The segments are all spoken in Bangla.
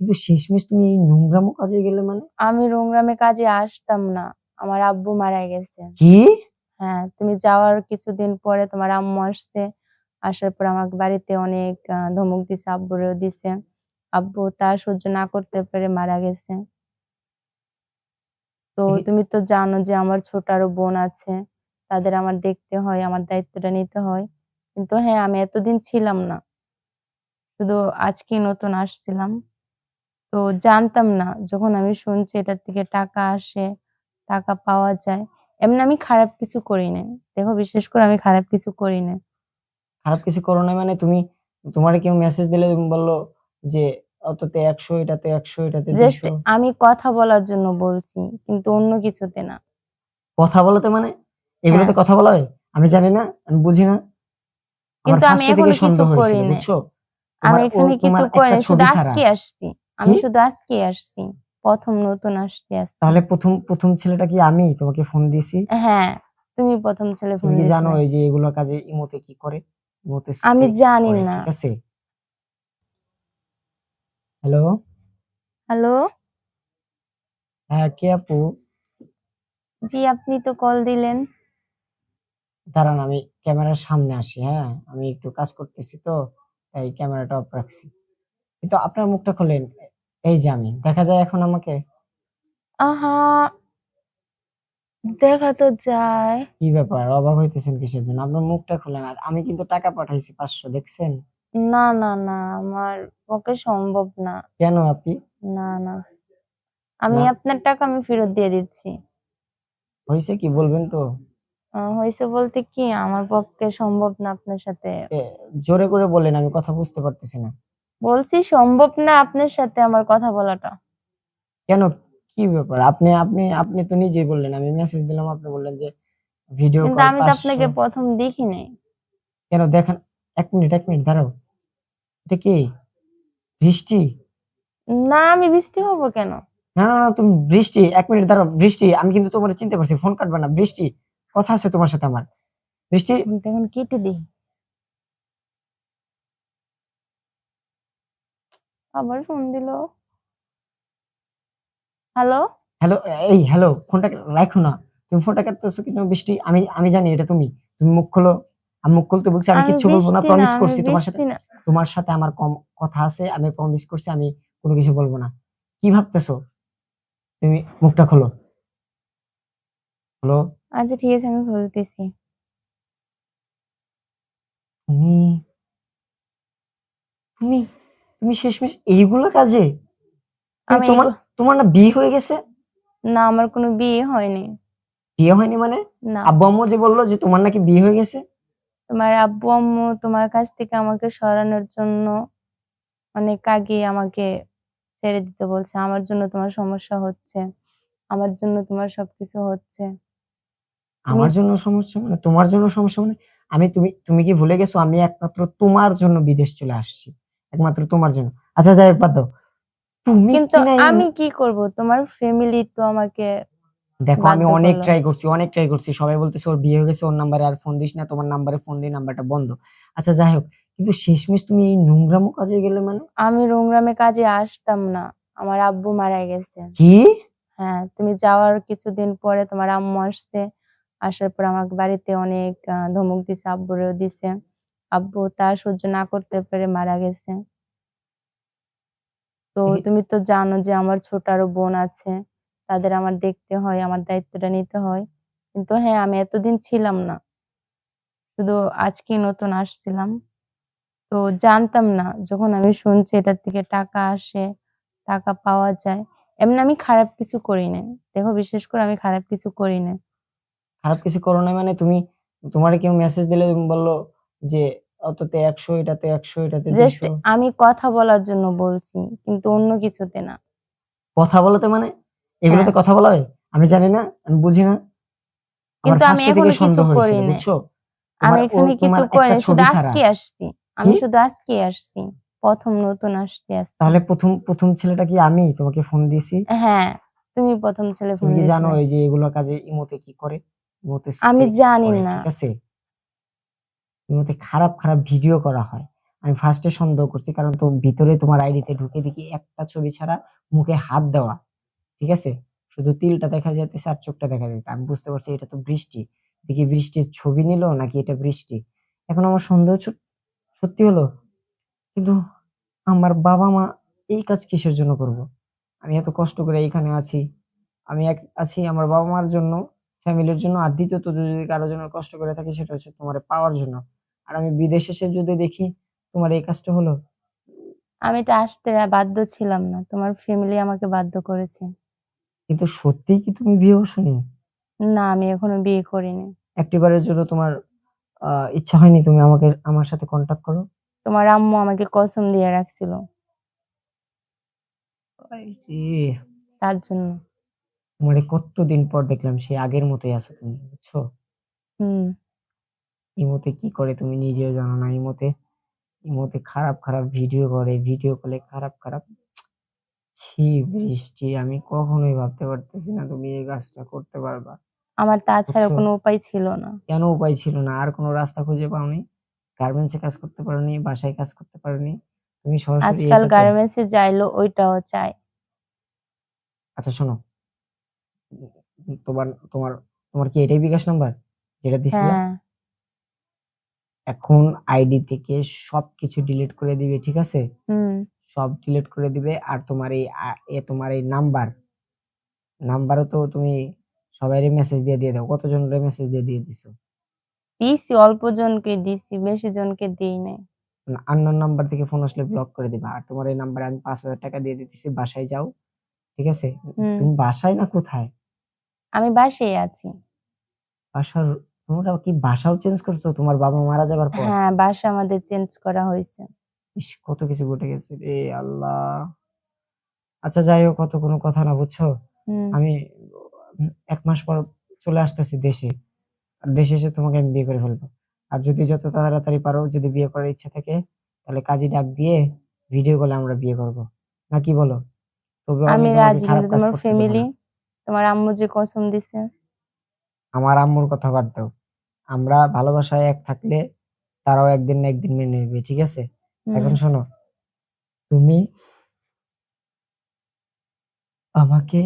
কিন্তু শেষমেশ তুমি এই নোংরামো কাজে গেলে মানে? আমি নোংরামে কাজে আসতাম না। আমার আব্বু মারা গেছে। কি? হ্যাঁ তুমি যাওয়ার কিছুদিন পরে তোমার আম্মু আসছে। আসার পর আমাকে বাড়িতে অনেক ধমক দিছে আব্বুরেও দিছে। আব্বু তা সহ্য না করতে পেরে মারা গেছে। তো তুমি তো জানো যে আমার ছোট আরও বোন আছে। তাদের আমার দেখতে হয় আমার দায়িত্বটা নিতে হয়। কিন্তু হ্যাঁ আমি এতদিন ছিলাম না। শুধু আজকে নতুন আসছিলাম। তো জানতাম না যখন আমি শুনছি এটার থেকে টাকা আসে টাকা পাওয়া যায়। এমনি আমি খারাপ কিছু করি না দেখো বিশেষ করে আমি খারাপ কিছু করি না খারাপ কিছু করো না মানে তুমি তোমার কেউ মেসেজ দিলে তুমি বলল যে অততে একশো এটাতে একশো এটাতে জাস্ট আমি কথা বলার জন্য বলছি কিন্তু অন্য কিছুতে না। কথা বলতে মানে? এগুলোতে হ্যাঁ। কথা বলা হয়? আমি জানি না আমি বুঝি না। কিন্তু আমি এখনও কিছু করি না আমি এখানে কিছু করি না শুধু আজকে আসছি। আমি শুধু আজকে আসছি প্রথম নতুন আসছি আজকে। তাহলে প্রথম প্রথম ছেলেটা কি আমি তোমাকে ফোন দিয়েছি? হ্যাঁ তুমি প্রথম ছেলে ফোন তুমি জানো এই যে এগুলো কাজে ইমোতে কি করে? ইমোতে আমি জানি না। ঠিক আছে? হ্যালো হ্যালো হ্যাঁ কে আপু? জি আপনি তো কল দিলেন। দাঁড়ান আমি ক্যামেরার সামনে আসি হ্যাঁ? আমি একটু কাজ করতেছি তো তাই ক্যামেরাটা অফ রাখছি। কিন্তু আপনার মুখটা খোলেন এই যে আমি দেখা যায় এখন আমাকে? আহা দেখা তো যায়। কি ব্যাপার? অবাক হইতেছেন কিসের জন্য? আপনার মুখটা খোলেন। আর আমি কিন্তু টাকা পাঠাইছি পাঁচশো দেখছেন? না না না আমার পক্ষে সম্ভব না। কেন আপনি? না না। আমি না? আপনার টাকা আমি ফেরত দিয়ে দিচ্ছি। হয়েছে কি? বলবেন তো। আহ, হয়েছে বলতে কি? আমার পক্ষে সম্ভব না আপনার সাথে। এ, জোরে করে বলেন আমি কথা বুঝতে পারতেছি না। বলছি সম্ভব না আপনার সাথে আমার কথা বলাটা। কেন? কি ব্যাপার? আপনি আপনি আপনি তো নিজেই বললেন আমি মেসেজ দিলাম আপনি বললেন যে ভিডিও কিন্তু কল আমি তো আপনাকে প্রথম দেখি নাই। কেন? দেখেন এক মিনিট এক মিনিট দাঁড়াও। এটা কি? বৃষ্টি? না আমি বৃষ্টি হব কেন? না না না তুমি বৃষ্টি এক মিনিট দাঁড়াও বৃষ্টি। আমি কিন্তু তোমার চিনতে পারছি ফোন কাটবে না বৃষ্টি। কথা আছে তোমার সাথে আমার। বৃষ্টি এখন কেটে দিই। আবার ফোন দিল। হ্যালো হ্যালো এই হ্যালো ফোনটা রাখো না। তুমি ফোনটা কাটতেছো কিন্তু বৃষ্টি আমি আমি জানি এটা তুমি। তুমি মুখ খোলো। আমি মুখ খুলতে বলছি আমি কিচ্ছু বলব না? প্রমিস করছি তোমার সাথে তোমার সাথে আমার কম কথা আছে আমি প্রমিস করছি আমি কোনো কিছু বলব না। কি ভাবতেছো? তুমি মুখটা খোলো। খোলো আচ্ছা ঠিক আছে আমি বলতেছি তুমি তুমি তুমি শেষমেশ এইগুলো কাজে? আমি তোমার তোমার না বিয়ে হয়ে গেছে? না আমার কোনো বিয়ে হয়নি। বিয়ে হয়নি মানে? না। আব্বু আম্মু যে বলল যে তোমার নাকি বিয়ে হয়ে গেছে? তোমার আব্বু আম্মু তোমার কাছ থেকে আমাকে সরানোর জন্য অনেক আগে আমাকে ছেড়ে দিতে বলছে। আমার জন্য তোমার সমস্যা হচ্ছে। আমার জন্য তোমার সবকিছু হচ্ছে। আমার জন্য সমস্যা মানে তোমার জন্য সমস্যা মানে? আমি তুমি তুমি কি ভুলে গেছো? আমি একমাত্র তোমার জন্য বিদেশ চলে আসছি। একমাত্র তোমার জন্য। আচ্ছা যাই হোক, বাদ দাও। তুমি কিন্তু আমি কি করব? তোমার ফ্যামিলি তো আমাকে দেখো আমি অনেক ট্রাই করছি অনেক ট্রাই করছি। সবাই বলতেছে ওর বিয়ে হয়ে গেছে ওর নাম্বারে আর ফোন দিস না তোমার নাম্বারে ফোন দিই নাম্বারটা বন্ধ। আচ্ছা যাই হোক কিন্তু শেষমেশ তুমি এই নোংরামো কাজে গেলে মানে? আমি নোংরামে কাজে আসতাম না আমার আব্বু মারা গেছে। কি? হ্যাঁ তুমি যাওয়ার কিছুদিন পরে তোমার আম্মু আসছে আসার পর আমাকে বাড়িতে অনেক ধমক দিছে আব্বুরেও দিছে। আব্বু তা সহ্য না করতে পেরে মারা গেছে। তো তুমি তো জানো যে আমার ছোট আরও বোন আছে তাদের আমার দেখতে হয় আমার দায়িত্বটা নিতে হয়। কিন্তু হ্যাঁ আমি এতদিন ছিলাম না। শুধু আজকে নতুন আসছিলাম। তো জানতাম না যখন আমি শুনছি এটার থেকে টাকা আসে টাকা পাওয়া যায় এমনি আমি খারাপ কিছু করি না দেখো বিশেষ করে আমি খারাপ কিছু করি না খারাপ কিছু করো না মানে তুমি তোমার কেউ মেসেজ দিলে তুমি বলল যে অততে একশো এটাতে একশো এটাতে জাস্ট আমি কথা বলার জন্য বলছি কিন্তু অন্য কিছুতে না। কথা বলতে মানে? এগুলোতে কথা বলা হয়? আমি জানি না আমি বুঝি না। হ্যাঁ। কিন্তু আমি এখনও কিছু করি না আমি এখানে কিছু করি শুধু আজকে আসছি। আমি শুধু আজকে আসছি। প্রথম নতুন আসছি তাহলে প্রথম প্রথম ছেলেটা কি আমি? তোমাকে ফোন দিয়েছি? হ্যাঁ তুমি প্রথম ছেলে ফোন তুমি জানো এই যে এগুলো কাজে ইমোতে কি করে? ইমোতে আমি জানি না। ঠিক আছে? ইমোতে খারাপ খারাপ ভিডিও করা হয়। আমি ফার্স্টে সন্দেহ করছি, কারণ তো ভিতরে তোমার আইডিতে ঢুকে দেখি একটা ছবি ছাড়া মুখে হাত দেওয়া। ঠিক আছে? শুধু তিলটা দেখা যাইতেছে আর চোখটা দেখা যাইতে আমি বুঝতে পারছি এটা তো বৃষ্টি। দেখি বৃষ্টির ছবি নিল নাকি এটা বৃষ্টি? এখন আমার সন্দেহ সত্যি হলো, কিন্তু আমার বাবা মা এই কাজ কিসের জন্য করব? আমি এত কষ্ট করে এইখানে আছি। আমি এক আছি আমার বাবা মার জন্য ফ্যামিলির জন্য, আর দ্বিতীয়ত যদি কারোর জন্য কষ্ট করে থাকি, সেটা হচ্ছে তোমার পাওয়ার জন্য। আর আমি বিদেশে এসে যদি দেখি তোমার এই কাজটা হলো? আমি এটা আসতে বাধ্য ছিলাম না তোমার ফ্যামিলি আমাকে বাধ্য করেছে। কিন্তু সত্যিই কি তুমি বিয়ে শুনি না আমি এখনও বিয়ে করিনি। একটিবারের জন্য তোমার আহ, ইচ্ছা হয়নি তুমি আমাকে আমার সাথে কন্টাক্ট করো? তোমার আম্মু আমাকে কসম দিয়ে রাখছিল। তার জন্য। তোমার এই কতদিন পর দেখলাম সে আগের মতোই আছো তুমি বুঝছ? হুম। ইমোতে কি করে তুমি নিজেও জানো না ইমোতে ইমোতে খারাপ খারাপ ভিডিও করে ভিডিও কলে খারাপ খারাপ। ছি বৃষ্টি আমি কখনোই ভাবতে পারতেছি না তুমি এই কাজটা করতে পারবা। আমার তাছাড়া? কোনো উপায় ছিল না। কেন উপায় ছিল না? আর কোনো রাস্তা খুঁজে পাওনি? গার্মেন্টসে কাজ করতে পারোনি বাসায় কাজ করতে পারোনি? তুমি সরাসরি আজকাল গার্মেন্টসে যাইলো ওইটাও চাই। আচ্ছা শোনো। তোমার তোমার তোমার কি এটাই বিকাশ নাম্বার যেটা দিছিলে? হ্যাঁ। এখন আইডি থেকে সবকিছু ডিলিট করে দিবে ঠিক আছে? হুম। সব ডিলিট করে দিবে আর তোমার এই এ তোমার এই নাম্বার নাম্বারও তো তুমি সবাইরই মেসেজ দিয়ে দিয়ে দাও। কতজনের মেসেজ দিয়ে দিয়ে দিছো? দিছি অল্প জনকে দিছি বেশি জনকে দিই নাই। আন্নার নাম্বার থেকে ফোন আসলে ব্লক করে দিবা। আর তোমার এই নাম্বারে আমি পাঁচ হাজার টাকা দিয়ে দিতেছি বাসায় যাও ঠিক আছে? তুমি বাসায় না কোথায়? আমি বাসায় আছি। বাসার তোমরা কি বাসাও চেঞ্জ করছ? তোমার বাবা মারা যাবার পর। হ্যাঁ বাসা আমাদের চেঞ্জ করা হয়েছে। ইস কত কিছু ঘটে গেছে রে আল্লাহ। আচ্ছা যাই হোক কত কোনো কথা না বুঝছ? আমি এক মাস পর চলে আসতেছি দেশে। আর দেশে এসে তোমাকে আমি বিয়ে করে ফেলব। আর যদি যত তাড়াতাড়ি পারো যদি বিয়ে করার ইচ্ছা থাকে তাহলে কাজী ডাক দিয়ে ভিডিও কলে আমরা বিয়ে করব। না কি বলো? তবে আমি রাজি তোমার ফ্যামিলি তোমার আম্মু যে কসম দিছে? আমার আম্মুর কথা বাদ দাও। আমরা ভালোবাসায় এক থাকলে তারাও একদিন না একদিন মেনে নেবে ঠিক আছে? এখন শোনো তুমি আমাকে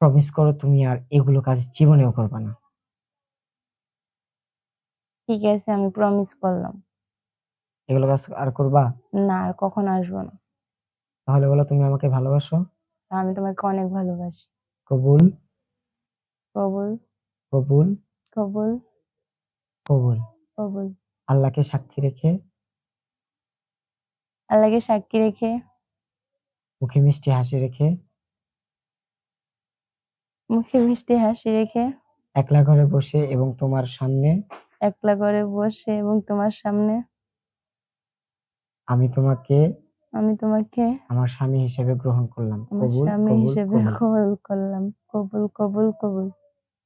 প্রমিস করো তুমি আর এগুলো কাজ জীবনেও করবে না। ঠিক আছে আমি প্রমিস করলাম। এগুলো কাজ আর করবা? না আর কখন আসব না। তাহলে বলো তুমি আমাকে ভালোবাসো? আমি তোমাকে অনেক ভালোবাসি। কবুল? কবুল? কবুল? কবুল। কবুল। কবুল। আল্লাহকে সাক্ষী রেখে। আল্লাহকে সাক্ষী রেখে। মুখে মিষ্টি হাসি রেখে। মুখে মিষ্টি হাসি রেখে। একলা ঘরে বসে এবং তোমার সামনে। একলা করে বসে এবং তোমার সামনে। আমি তোমাকে আমি তোমাকে আমার স্বামী হিসেবে গ্রহণ করলাম। আমার স্বামী হিসেবে কবুল করলাম। কবুল কবুল কবুল।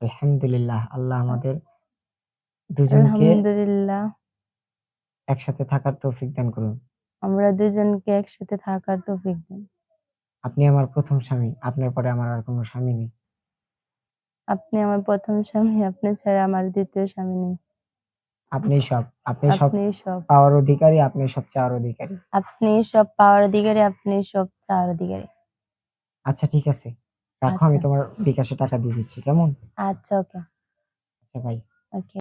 আলহামদুলিল্লাহ আল্লাহ আমাদের দুজনকে আলহামদুলিল্লাহ। একসাথে থাকার তৌফিক দান করুন। আমরা দুজনকে একসাথে থাকার তৌফিক দেন। আপনি আমার প্রথম স্বামী আপনার পরে আমার আর কোনো স্বামী নেই। আপনি আমার প্রথম স্বামী আপনি ছাড়া আমার দ্বিতীয় স্বামী নেই। আপনি সব আপনি সব আপনি সব। পাওয়ার অধিকারী আপনি সব চাওয়ার অধিকারী। আপনি সব পাওয়ার অধিকারী আপনি সব চাওয়ার অধিকারী। আচ্ছা ঠিক আছে। রাখো আমি আচ্ছা। তোমার বিকাশে টাকা দিয়ে দিচ্ছি কেমন? আচ্ছা ওকে। আচ্ছা ভাই ওকে।